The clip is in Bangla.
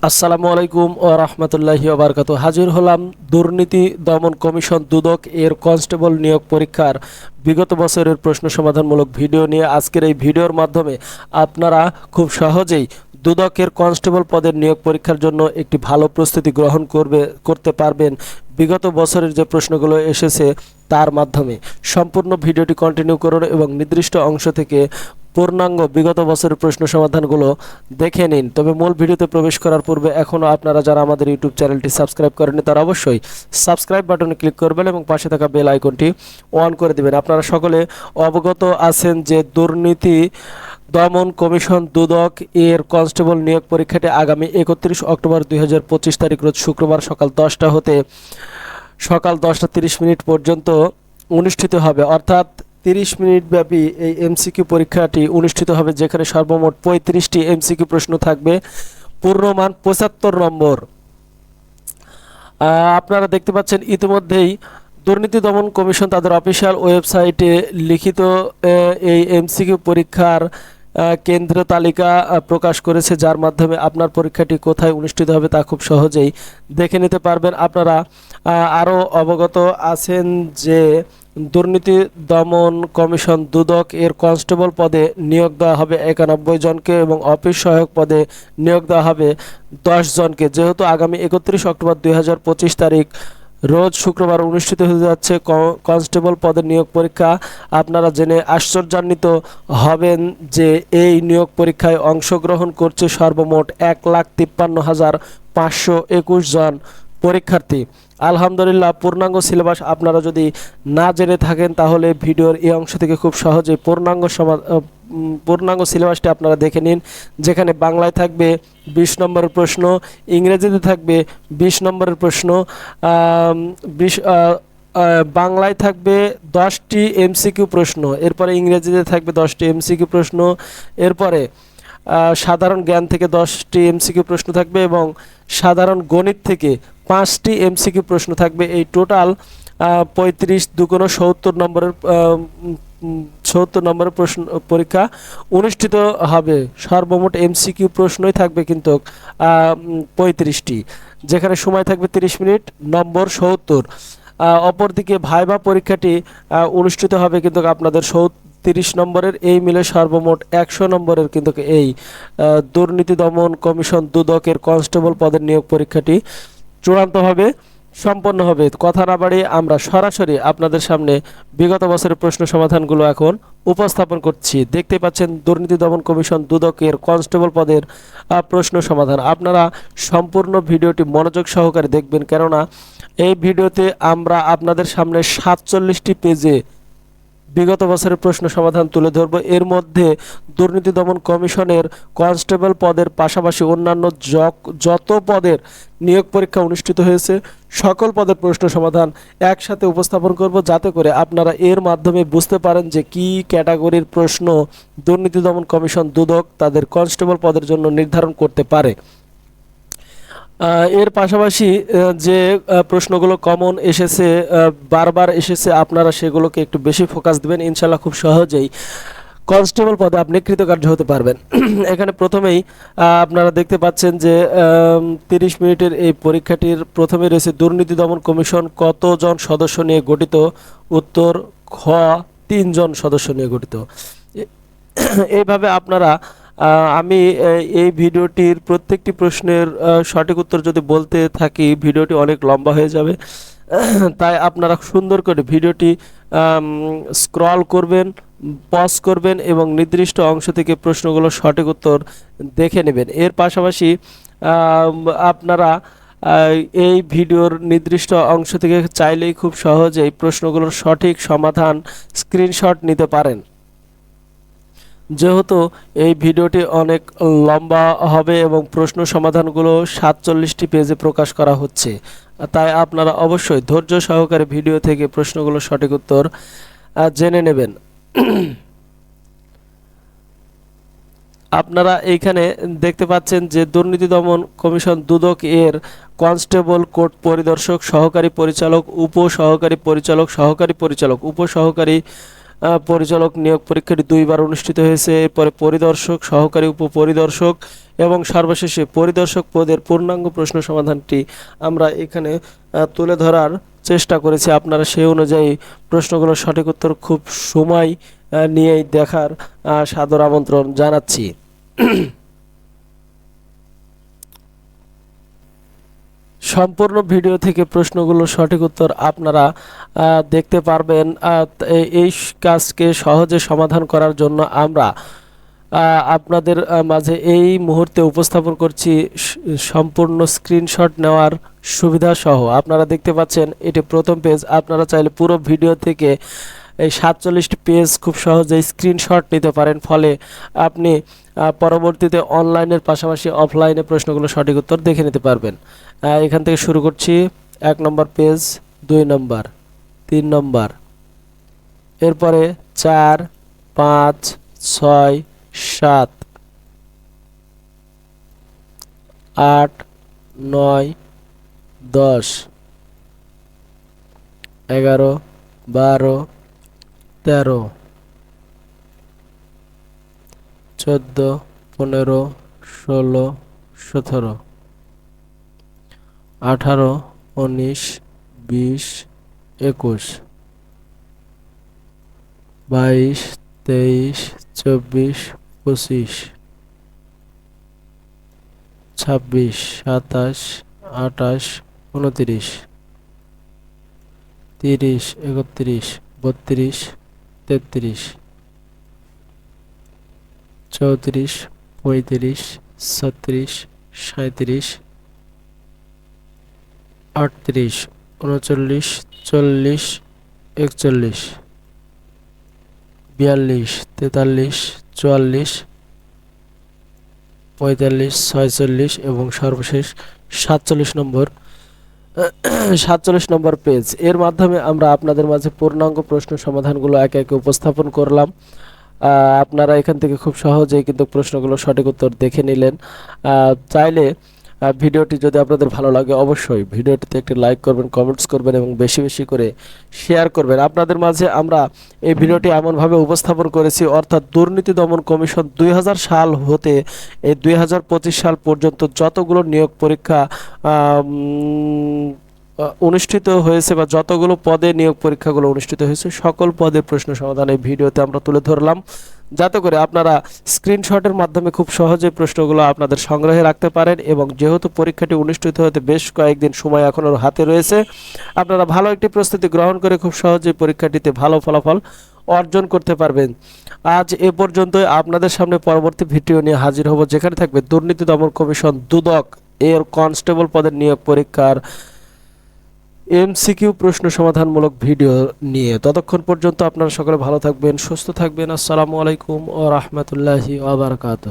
আসসালামু আলাইকুম ও রহমতুল্লাহি ওবরকাত হাজির হলাম দুর্নীতি দমন কমিশন দুদক এর কনস্টেবল নিয়োগ পরীক্ষার বিগত বছরের প্রশ্ন সমাধানমূলক ভিডিও নিয়ে আজকের এই ভিডিওর মাধ্যমে আপনারা খুব সহজেই দুদকের কনস্টেবল পদের নিয়োগ পরীক্ষার জন্য একটি ভালো প্রস্তুতি গ্রহণ করবে, করতে পারবেন। বিগত বছরের যে প্রশ্নগুলো এসেছে তার মাধ্যমে সম্পূর্ণ ভিডিওটি কন্টিনিউ করুন এবং নির্দিষ্ট অংশ থেকে পূর্ণাঙ্গ বিগত বছরের প্রশ্ন সমাধানগুলো দেখে নিন। তবে মূল ভিডিওতে প্রবেশ করার পূর্বে এখনও আপনারা যারা আমাদের ইউটিউব চ্যানেলটি সাবস্ক্রাইব করেনি তারা অবশ্যই সাবস্ক্রাইব বাটনে ক্লিক করবেন এবং পাশে থাকা বেল আইকনটি অন করে দিবেন। আপনারা সকলে অবগত আছেন যে দুর্নীতি দমন কমিশন দুদক এর কনস্টেবল নিয়োগ পরীক্ষাটি আগামী একত্রিশ অক্টোবর দুই হাজার পঁচিশ তারিখ রোজ শুক্রবার সকাল দশটা হতে সকাল দশটা তিরিশ মিনিট পর্যন্ত অনুষ্ঠিত হবে। অর্থাৎ তিরিশ মিনিট ব্যাপী এই এমসিকিউ পরীক্ষাটি অনুষ্ঠিত হবে, যেখানে সর্বমোট পঁয়ত্রিশটি এমসিকিউ প্রশ্ন থাকবে। পূর্ণমান পঁচাত্তর নম্বর। আপনারা দেখতে পাচ্ছেন, ইতিমধ্যেই দুর্নীতি দমন কমিশন তাদের অফিসিয়াল ওয়েবসাইটে লিখিত এই এমসিকিউ পরীক্ষার কেন্দ্র তালিকা প্রকাশ করেছে, যার মাধ্যমে আপনার পরীক্ষাটি কোথায় অনুষ্ঠিত হবে তা খুব সহজেই দেখে নিতে পারবেন। আপনারা আরও অবগত আছেন যে দুর্নীতি দমন কমিশন দুদক এর কনস্টেবল পদে নিয়োগ দেওয়া হবে একানব্বই জনকে এবং অফিস সহায়ক পদে নিয়োগ দেওয়া হবে দশ জনকে। যেহেতু আগামী একত্রিশ অক্টোবর দু হাজার পঁচিশ তারিখ, রোজ শুক্রবার অনুষ্ঠিত হতে যাচ্ছে কনস্টেবল পদের নিয়োগ পরীক্ষা। আপনারা জেনে আশ্চর্যান্বিত হবেন যে এই নিয়োগ পরীক্ষায় অংশগ্রহণ করছে সর্বমোট এক লাখ তিপ্পান্ন হাজার পাঁচশো একুশ জন। পরীক্ষার্থী। আলহামদুলিল্লাহ, পূর্ণাঙ্গ সিলেবাস আপনারা যদি না জেনে থাকেন, তাহলে ভিডিওর এই অংশ থেকে খুব সহজে পূর্ণাঙ্গ পূর্ণাঙ্গ সিলেবাসটি আপনারা দেখে নিন, যেখানে বাংলায় থাকবে বিশ নম্বরের প্রশ্ন, ইংরেজিতে থাকবে বিশ নম্বরের প্রশ্ন বিশ বাংলায় থাকবে দশটি এমসিকিউ প্রশ্ন, এরপরে ইংরেজিতে থাকবে দশটি এমসিকিউ প্রশ্ন, এরপরে সাধারণ জ্ঞান থেকে দশটি এমসিকিউ প্রশ্ন থাকবে এবং সাধারণ গণিত থেকে পাঁচটি এমসিকিউ প্রশ্ন থাকবে। এই টোটাল পঁয়ত্রিশ দুগুণ সত্তর নম্বরের সত্তর নম্বরের প্রশ্ন, পরীক্ষা অনুষ্ঠিত হবে। সর্বমোট এমসিকিউ প্রশ্নই থাকবে কিন্তু পঁয়ত্রিশটি। যেখানে সময় থাকবে তিরিশ মিনিট, নম্বর সত্তর। অপরদিকে ভাইবা পরীক্ষাটি অনুষ্ঠিত হবে কিন্তু আপনাদের তিরিশ নম্বরের এই মিলে সর্বমোট একশো নম্বরের কিন্তু এই দুর্নীতি দমন কমিশন দুদকের কনস্টেবল পদের নিয়োগ পরীক্ষাটি চূড়ান্তভাবে সম্পন্ন হবে। কথা না বাড়িয়ে আমরা সরাসরি আপনাদের সামনে বিগত বছরের প্রশ্ন সমাধানগুলো এখন উপস্থাপন করছি। দেখতে পাচ্ছেন দুর্নীতি দমন কমিশন দুদকের কনস্টেবল পদের প্রশ্ন সমাধান। আপনারা সম্পূর্ণ ভিডিওটি মনোযোগ সহকারে দেখবেন। কেননা এই ভিডিওতে আমরা আপনাদের সামনে সাতচল্লিশটি পেজে বিগত বছরের প্রশ্ন সমাধান তুলে ধরব। এর মধ্যে দুর্নীতি দমন কমিশনের কনস্টেবল পদের পাশাপাশি অন্যান্য যত পদের নিয়োগ পরীক্ষা অনুষ্ঠিত হয়েছে, সকল পদের প্রশ্ন সমাধান একসাথে উপস্থাপন করব যাতে করে আপনারা এর মাধ্যমে বুঝতে পারেন যে কি ক্যাটাগরির প্রশ্ন দুর্নীতি দমন কমিশন দুদক তাদের কনস্টেবল পদের জন্য নির্ধারণ করতে পারে। এর পাশাপাশি যে প্রশ্নগুলো কমন এসেছে বারবার এসেছে, আপনারা সেগুলোকে একটু বেশি ফোকাস দিবেন, ইনশাল্লাহ খুব সহজেই কনস্টেবল পদে আপনি কৃতকার্য হতে পারবেন। এখানে প্রথমেই আপনারা দেখতে পাচ্ছেন যে তিরিশ মিনিটের এই পরীক্ষাটির প্রথমে রয়েছে দুর্নীতি দমন কমিশন কতজন সদস্য নিয়ে গঠিত? উত্তর, খ, তিনজন সদস্য নিয়ে গঠিত। এইভাবে আপনারা আমি এই ভিডিওটির প্রত্যেকটি প্রশ্নের সঠিক উত্তর যদি বলতে থাকি, ভিডিওটি অনেক লম্বা হয়ে যাবে। তাই আপনারা সুন্দর করে ভিডিওটি স্ক্রল করবেন, পজ করবেন এবং নির্দিষ্ট অংশ থেকে প্রশ্নগুলো সঠিক উত্তর দেখে নেবেন। এর পাশাপাশি আপনারা এই ভিডিওর নির্দিষ্ট অংশ থেকে চাইলেই খুব সহজেই প্রশ্নগুলোর সঠিক সমাধান স্ক্রিনশট নিতে পারেন। যেহেতু এই ভিডিওটি অনেক লম্বা হবে এবং প্রশ্ন সমাধানগুলো সাতচল্লিশটি পেজে প্রকাশ করা হচ্ছে, তাই আপনারা অবশ্যই ধৈর্য সহকারে ভিডিও থেকে প্রশ্নগুলো সঠিক উত্তর জেনে নেবেন। আপনারা এইখানে দেখতে পাচ্ছেন যে দুর্নীতি দমন কমিশন দুদক এর কনস্টেবল কোর্ট পরিদর্শক, সহকারী পরিচালক, উপ সহকারী পরিচালক সহকারী পরিচালক, উপ সহকারী পরিচালক নিয়োগ পরীক্ষাটি দুইবার অনুষ্ঠিত হয়েছে। এরপরে পরিদর্শক, সহকারী উপপরিদর্শক এবং সর্বশেষে পরিদর্শক পদের পূর্ণাঙ্গ প্রশ্ন সমাধানটি আমরা এখানে তুলে ধরার চেষ্টা করেছি। আপনারা সেই অনুযায়ী প্রশ্নগুলোর সঠিক উত্তর খুব সময় নিয়েই দেখার সাদর আমন্ত্রণ জানাচ্ছি। সম্পূর্ণ ভিডিও থেকে প্রশ্নগুলোর সঠিক উত্তর আপনারা দেখতে পারবেন এই কাজকে সহজে সমাধান করার জন্য আমরা আপনাদের মাঝে এই মুহূর্তে উপস্থাপন করছি সম্পূর্ণ স্ক্রিনশট নেওয়ার সুবিধা সহ। আপনারা দেখতে পাচ্ছেন, এটি প্রথম পেজ। আপনারা চাইলে পুরো ভিডিও থেকে এই সাতচল্লিশটি পেজ খুব সহজেই স্ক্রিনশট নিতে পারেন। ফলে আপনি পরবর্তীতে অনলাইনের পাশাপাশি অফলাইনে প্রশ্নগুলো সঠিক উত্তর দেখে নিতে পারবেন। এখান থেকে শুরু করছি। এক নম্বর পেজ, দুই নম্বর, তিন নম্বর। এরপরে চার, পাঁচ, ছয়, সাত, আট, নয়, দশ, এগারো, বারো তেরো, চোদ্দ, পনেরো, ষোলো, সতেরো, আঠারো, উনিশ, বিশ, একুশ, বাইশ, তেইশ, চব্বিশ, পঁচিশ, ছাব্বিশ, সাতাশ, আঠাশ, উনত্রিশ, তিরিশ, একত্রিশ, বত্রিশ তেত্রিশ, চৌত্রিশ, পঁয়ত্রিশ, ছত্রিশ সাঁত্রিশ আটত্রিশ, উনচল্লিশ, চল্লিশ, একচল্লিশ, বিয়াল্লিশ, তেতাল্লিশ, চুয়াল্লিশ, পঁয়তাল্লিশ, ছয়চল্লিশ এবং সর্বশেষ সাতচল্লিশ নম্বর সাতচল্লিশ নম্বর পেজ এর মাধ্যমে আমরা আপনাদের মাঝে পূর্ণাঙ্গ প্রশ্ন সমাধানগুলো একে একে উপস্থাপন করলাম। আপনারা এখান থেকে খুব সহজেই কিন্তু প্রশ্নগুলো সঠিক উত্তর দেখে নিলেন। চাইলে ভিডিওটি যদি আপনাদের ভালো লাগে, অবশ্যই ভিডিওটিতে একটি লাইক করবেন কমেন্টস করবেন এবং বেশি বেশি করে শেয়ার করবেন। আপনাদের মাঝে আমরা এই ভিডিওটি এমনভাবে উপস্থাপন করেছি, অর্থাৎ দুর্নীতি দমন কমিশন দুই হাজার সাল হতে এই দুই হাজার পঁচিশ সাল পর্যন্ত যতগুলো নিয়োগ পরীক্ষা অনুষ্ঠিত হয়েছে বা যতগুলো পদে নিয়োগ পরীক্ষাগুলো অনুষ্ঠিত হয়েছে, সকল পদের প্রশ্ন সমাধান এই ভিডিওতে আমরা তুলে ধরলাম। যাতে করে আপনারা স্ক্রিনশটের মাধ্যমে খুব সহজে প্রশ্নগুলো আপনাদের সংগ্রহে রাখতে পারেন এবং যেহেতু পরীক্ষাটি অনুষ্ঠিত হতে বেশ কয়েকদিন সময় এখনও হাতে রয়েছে, আপনারা ভালো একটি প্রস্তুতি গ্রহণ করে খুব সহজেই পরীক্ষাটিতে ভালো ফলাফল অর্জন করতে পারবেন। আজ এ পর্যন্ত আপনাদের সামনে পরবর্তী ভিডিও নিয়ে হাজির হব যেখানে থাকবে দুর্নীতি দমন কমিশন দুদক, এর কনস্টেবল পদের নিয়োগ পরীক্ষার এমসিকিউ প্রশ্ন সমাধানমূলক ভিডিও নিয়ে ততক্ষণ পর্যন্ত আপনারা সকলে ভালো থাকবেন, সুস্থ থাকবেন। আসসালামু আলাইকুম ও রহমতুল্লাহি আবরকাত